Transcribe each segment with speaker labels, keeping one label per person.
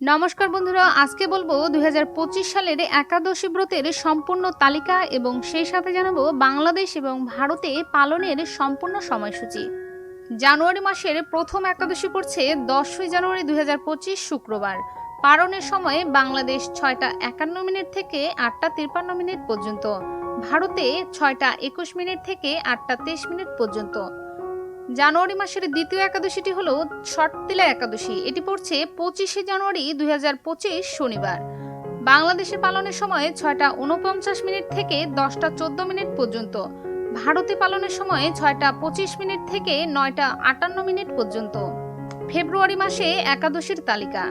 Speaker 1: নমস্কার বন্ধুরা, আজকে বলব দুই হাজার পঁচিশ সালের একাদশী ব্রতের সম্পূর্ণ তালিকা এবং সেই সাথে জানাব বাংলাদেশ এবং ভারতে পালনের সম্পূর্ণ সময়সূচি। জানুয়ারি মাসের প্রথম একাদশী পড়ছে দশই জানুয়ারি দুই হাজার পঁচিশ শুক্রবার। পালনের সময় বাংলাদেশ ছয়টা একান্ন মিনিট থেকে আটটা তিপ্পান্ন মিনিট পর্যন্ত। ভারতে ছয়টা একুশ মিনিট থেকে আটটা তেইশ মিনিট পর্যন্ত। জানুয়ারি মাসের দ্বিতীয় একাদশীটি হলো শর্তিলা একাদশী। এটি পড়ছে পঁচিশে জানুয়ারি দু হাজার পঁচিশ শনিবার। বাংলাদেশে পালনের সময় ছয়টা উনপঞ্চাশ মিনিট থেকে দশটা চোদ্দ মিনিট পর্যন্ত। ভারতে পালনের সময় ছয়টা পঁচিশ মিনিট থেকে নয়টা আটান্ন মিনিট পর্যন্ত। ফেব্রুয়ারি মাসে একাদশীর তালিকা।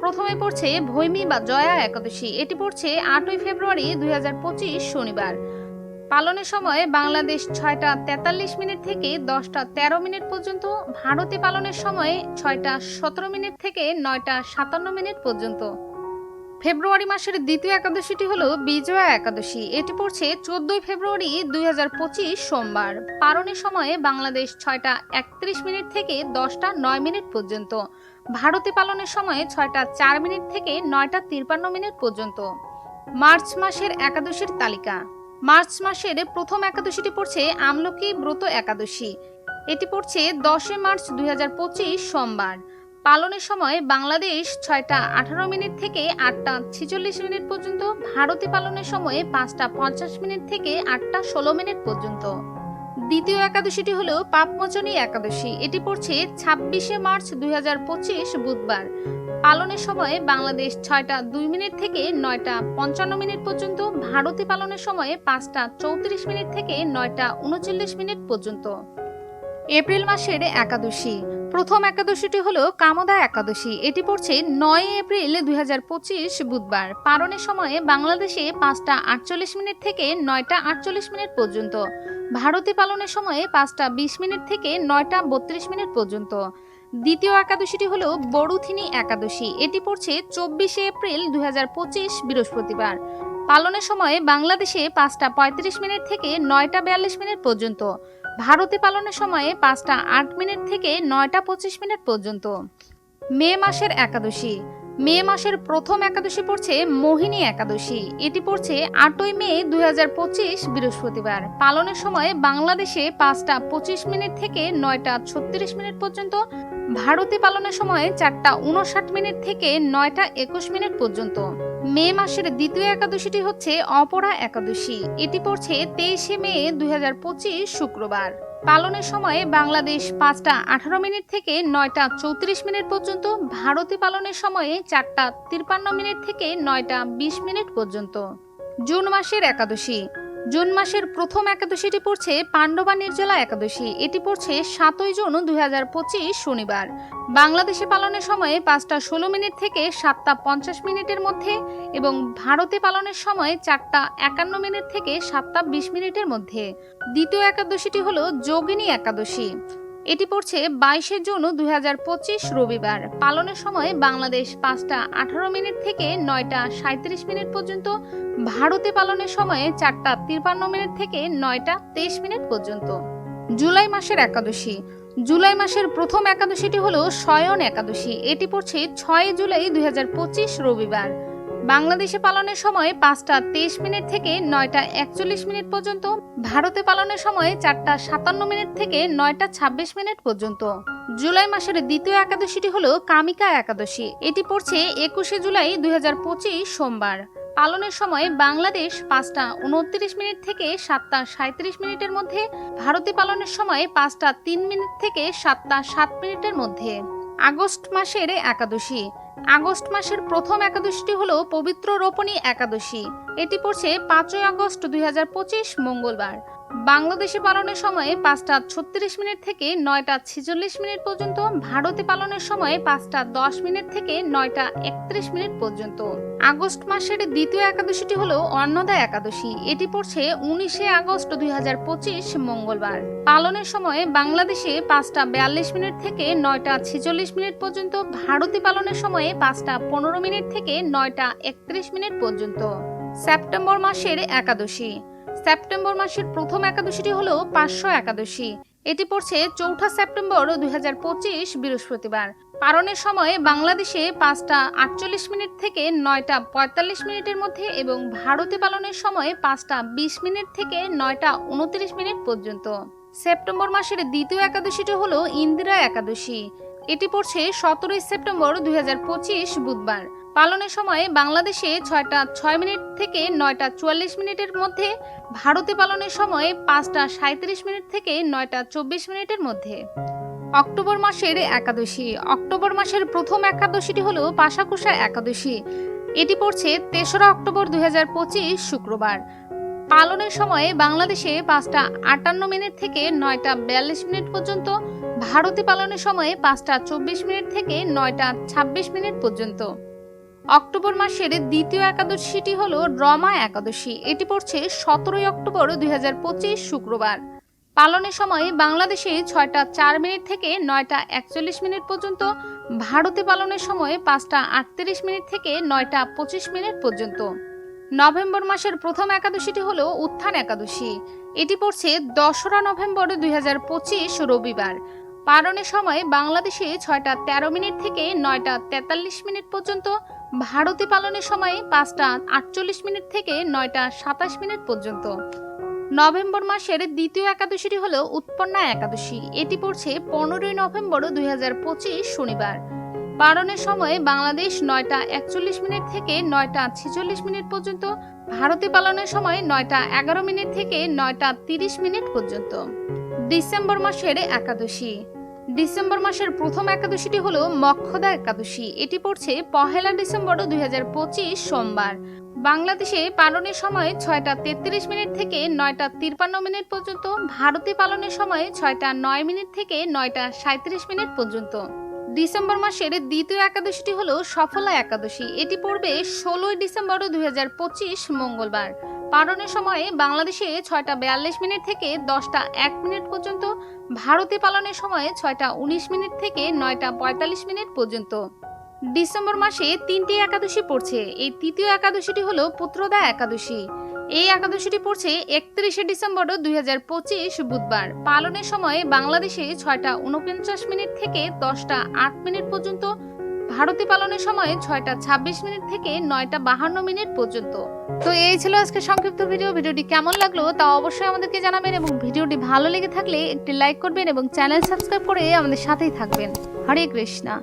Speaker 1: প্রথমে পড়ছে ভৈমী বা জয়া একাদশী। এটি পড়ছে আটই ফেব্রুয়ারি দুই হাজার পঁচিশ শনিবার। পালনের সময় বাংলাদেশ ছয়টা তেতাল্লিশ মিনিট থেকে দশটা তেরো মিনিট পর্যন্ত, ভারতে পালনের সময় ছয়টা সতেরো মিনিট থেকে নয়টা সাতান্ন মিনিট পর্যন্ত। ফেব্রুয়ারি মাসের দ্বিতীয় একাদশীটি হল বিজয়া একাদশী। এটি পড়ছে চোদ্দই ফেব্রুয়ারি দুই হাজার পঁচিশ সোমবার। পালনের সময়ে বাংলাদেশ ছয়টা একত্রিশ মিনিট থেকে দশটা নয় মিনিট পর্যন্ত। ভারতে পালনের সময় ছয়টা চার মিনিট থেকে নয়টা তিপ্পান্ন মিনিট পর্যন্ত। মার্চ মাসের একাদশীর তালিকা। মার্চ মাসের প্রথম একাদশীটি পড়ছে আমলকি ব্রত একাদশী। এটি পড়ছে দশই মার্চ দুই হাজার পঁচিশ সোমবার। পালনের সময় বাংলাদেশ ছয়টা আঠারো মিনিট থেকে আটটা ছেচল্লিশ মিনিট পর্যন্ত, ভারতে পালনের সময় পাঁচটা পঞ্চাশ মিনিট থেকে আটটা ষোলো মিনিট পর্যন্ত। দ্বিতীয় একাদশীটি হলো পাপমোচনী একাদশী। এটি পড়ছে ছাব্বিশে মার্চ দু হাজার পঁচিশ বুধবার। পালনের সময় বাংলাদেশ ছয়টা দুই মিনিট থেকে নয়টা পঞ্চান্ন মিনিট পর্যন্ত, ভারতে পালনের সময়ে পাঁচটা চৌত্রিশ মিনিট থেকে নয়টা উনচল্লিশ মিনিট পর্যন্ত। এপ্রিল মাসের একাদশী। প্রথম একাদশীটি হলো কামদা একাদশী। এটি পড়ছে নয় এপ্রিল দু হাজার পঁচিশ বুধবার। পালনের সময়ে বাংলাদেশে পাঁচটা আটচল্লিশ মিনিট থেকে নয়টা আটচল্লিশ মিনিট পর্যন্ত। ভারতে পালনের সময়ে পাঁচটা বিশ মিনিট থেকে নয়টা বত্রিশ মিনিট পর্যন্ত। দ্বিতীয় একাদশীটি হল বড়ুথিনী একাদশী। এটি পড়ছে চব্বিশে এপ্রিল দুই হাজার পঁচিশ বৃহস্পতিবার। পালনের সময় বাংলাদেশে পাঁচটা পঁয়ত্রিশ মিনিট থেকে নয়টা বিয়াল্লিশ মিনিট পর্যন্ত। ভারতে পালনের সময়ে পাঁচটা আট মিনিট থেকে নয়টা পঁচিশ মিনিট পর্যন্ত। মে মাসের একাদশী। মে মাসের প্রথম একাদশী পড়ছে মোহিনী একাদশী। এটি পড়ছে আটই মে দুই হাজার পঁচিশ, বৃহস্পতিবার। পালনের সময় বাংলাদেশে পাঁচটা পঁচিশ মিনিট থেকে নয়টা ছত্রিশ মিনিট পর্যন্ত, ভারতে পালনের সময় চারটা উনষাট মিনিট থেকে নয়টা একুশ মিনিট পর্যন্ত। মে মাসের দ্বিতীয় একাদশীটি হচ্ছে অপরা একাদশী। এটি পড়ছে তেইশে মে দুই হাজার পঁচিশ শুক্রবার। পালনের সময় বাংলাদেশ পাঁচটা আঠারো মিনিট থেকে নয়টা চৌত্রিশ মিনিট পর্যন্ত, ভারতে পালনের সময়ে চারটা তিপ্পান্ন মিনিট থেকে নয়টা বিশ মিনিট পর্যন্ত। জুন মাসের একাদশী। জুন মাসের প্রথম একাদশীটি পড়ছে পাণ্ডবা নির্জলা একাদশী। এটি পড়ছে সাতই জুন দু হাজার পঁচিশ শনিবার। বাংলাদেশে পালনের সময় পাঁচটা ষোলো মিনিট থেকে সাতটা পঞ্চাশ মিনিটের মধ্যে এবং ভারতে পালনের সময় চারটা একান্ন মিনিট থেকে সাতটা বিশ মিনিটের মধ্যে। দ্বিতীয় একাদশীটি হলো যোগিনী একাদশী। এটি পড়ছে বাইশে জুন দুই রবিবার। পালনের সময় বাংলাদেশ পাঁচটা আঠারো মিনিট থেকে নয়টা সাঁত্রিশ মিনিট পর্যন্ত, ভারতে পালনের সময়ে চারটা তিপ্পান্ন মিনিট থেকে নয়টা তেইশ মিনিট পর্যন্ত। জুলাই মাসের একাদশী। জুলাই মাসের প্রথম একাদশীটি হলো শয়ন একাদশী। এটি পড়ছে ছয় জুলাই দুই হাজার পঁচিশ রবিবার। বাংলাদেশে পালনের সময় পাঁচটা তেইশ মিনিট থেকে নয়টা একচল্লিশ মিনিট পর্যন্ত, ভারতে পালনের সময় চারটা সাতান্ন মিনিট থেকে নয়টা ছাব্বিশ মিনিট পর্যন্ত। জুলাই মাসের দ্বিতীয় একাদশীটি হলো কামিকা একাদশী। এটি পড়ছে একুশে জুলাই দুই হাজার পঁচিশ সোমবার। পালনের সময় বাংলাদেশ পাঁচটা উনত্রিশ মিনিট থেকে সাতটা সাঁত্রিশ মিনিটের মধ্যে, ভারতে পালনের সময় পাঁচটা তিন মিনিট থেকে সাতটা সাত মিনিটের মধ্যে। আগস্ট মাসের একাদশী। আগস্ট মাসের প্রথম একাদশীটি হলো পবিত্র রোপণী একাদশী। এটি পড়ছে পাঁচই আগস্ট দুই হাজার পঁচিশ মঙ্গলবার। বাংলাদেশে পালনের সময় পাঁচটা ছত্রিশ মিনিট থেকে নয়টা ছেচল্লিশ মিনিট পর্যন্ত, ভারতে পালনের সময় পাঁচটা দশ মিনিট থেকে নয়টা একত্রিশ মিনিট পর্যন্ত। আগস্ট মাসের দ্বিতীয় একাদশীটি হলো অন্নদা একাদশী। এটি পড়ছে উনিশে আগস্ট দু হাজার পঁচিশ, মঙ্গলবার। পালনের সময় বাংলাদেশে পাঁচটা বিয়াল্লিশ মিনিট থেকে নয়টা ছেচল্লিশ মিনিট পর্যন্ত, ভারতে পালনের সময়ে পাঁচটা পনেরো মিনিট থেকে নয়টা একত্রিশ মিনিট পর্যন্ত। সেপ্টেম্বর মাসের একাদশী। সেপ্টেম্বর মাসের প্রথম একাদশীটি হলো পাঁচশো একাদশী। এটি পড়ছে চৌঠা সেপ্টেম্বর দু হাজার পঁচিশ বৃহস্পতিবার। পালনের সময় বাংলাদেশে পাঁচটা আটচল্লিশ মিনিট থেকে নয়টা পঁয়তাল্লিশ মিনিটের মধ্যে এবং ভারতে পালনের সময় পাঁচটা বিশ মিনিট থেকে নয়টা উনত্রিশ মিনিট পর্যন্ত। সেপ্টেম্বর মাসের দ্বিতীয় একাদশীটি হল ইন্দিরা একাদশী। এটি পড়ছে সতেরোই সেপ্টেম্বর দুই হাজার পঁচিশ বুধবার। পালনের সময় বাংলাদেশে ছয়টা ছয় মিনিট থেকে নয়টা চুয়াল্লিশ মিনিটের মধ্যে, ভারতে পালনের সময় পাঁচটা সাঁত্রিশ মিনিট থেকে নয়টা চব্বিশ মিনিটের মধ্যে। অক্টোবর মাসের একাদশী। অক্টোবর মাসের প্রথম একাদশীটি হলো পাশাকুষা একাদশী। এটি পড়ছে তেসরা অক্টোবর দু হাজার পঁচিশ শুক্রবার। পালনের সময়ে বাংলাদেশে পাঁচটা আটান্ন মিনিট থেকে নয়টা বিয়াল্লিশ মিনিট পর্যন্ত, ভারতে পালনের সময়ে পাঁচটা চব্বিশ মিনিট থেকে নয়টা ছাব্বিশ মিনিট পর্যন্ত। অক্টোবর মাসের দ্বিতীয় একাদশীটি হল রমা একাদশী। এটি পড়ছে সতেরোই অক্টোবর দুই হাজার পঁচিশ শুক্রবার। পালনের সময় বাংলাদেশে ছয়টা চার মিনিট থেকে নয়টা একচল্লিশ মিনিট পর্যন্ত, ভারতে পালনের সময় পাঁচটা আটত্রিশ মিনিট থেকে নয়টা পঁচিশ মিনিট পর্যন্ত। নভেম্বর মাসের প্রথম একাদশীটি হল উত্থান একাদশী। এটি পড়ছে দশরা নভেম্বর দুই হাজার পঁচিশ রবিবার। পালনের সময় বাংলাদেশে ছয়টা তেরো মিনিট থেকে নয়টা তেতাল্লিশ মিনিট পর্যন্ত ভারতে পালনের সময় পাঁচটা আটচল্লিশ মিনিট থেকে নয়টা সাতাশ মিনিট পর্যন্ত। নভেম্বর মাসের দ্বিতীয় একাদশীটি হল উৎপন্না একাদশী। এটি পড়ছে পনেরোই নভেম্বর দুই হাজার পঁচিশ শনিবার। পালনের সময় বাংলাদেশ নয়টা একচল্লিশ মিনিট থেকে নয়টা ছেচল্লিশ মিনিট পর্যন্ত, ভারতে পালনের সময় নয়টা এগারো মিনিট থেকে নয়টা তিরিশ মিনিট পর্যন্ত। ডিসেম্বর মাসের একাদশী। ডিসেম্বর মাসের প্রথম একাদশীটি হলো মক্ষদা একাদশী। এটি পড়ছে পহেলা ডিসেম্বর দু হাজার পঁচিশ সোমবার। বাংলাদেশে পালনের সময় ছয়টা তেত্রিশ মিনিট থেকে নয়টা তিরপান্ন মিনিট পর্যন্ত, ভারতে পালনের সময় ছয়টা নয় মিনিট থেকে নয়টা সাঁত্রিশ মিনিট পর্যন্ত। ডিসেম্বর মাসের দ্বিতীয় একাদশীটি হলো সফলা একাদশী। এটি পড়বে ষোলোই ডিসেম্বর দুই হাজার পঁচিশ মঙ্গলবার। পালনের সময়ে বাংলাদেশে ছয়টা বিয়াল্লিশ মিনিট থেকে দশটা এক মিনিট পর্যন্ত ভারতে পালনের সময় ছয়টা উনিশ মিনিট থেকে নয়টা পঁয়তাল্লিশ মিনিট পর্যন্ত। ডিসেম্বর মাসে তিনটি একাদশী পড়ছে। এই তৃতীয় একাদশীটি হলো পুত্রদা একাদশী। এই একাদশীটি পড়ছে একত্রিশে ডিসেম্বর দুই হাজার পঁচিশ বুধবার। পালনের সময় বাংলাদেশে ছয়টা উনপঞ্চাশ মিনিট থেকে দশটা আট মিনিট পর্যন্ত ভারতে পালনের সময় ছয়টা ছাব্বিশ মিনিট থেকে নয়টা বাহান্ন মিনিট পর্যন্ত। তো এই ছিল আজকে সংক্ষিপ্ত ভিডিও। ভিডিওটি কেমন লাগল তা অবশ্যই আমাদেরকে জানাবেন এবং ভিডিওটি ভালো লেগে থাকলে একটি লাইক করবেন এবং চ্যানেল সাবস্ক্রাইব করে আমাদের সাথেই থাকবেন। হরে কৃষ্ণা।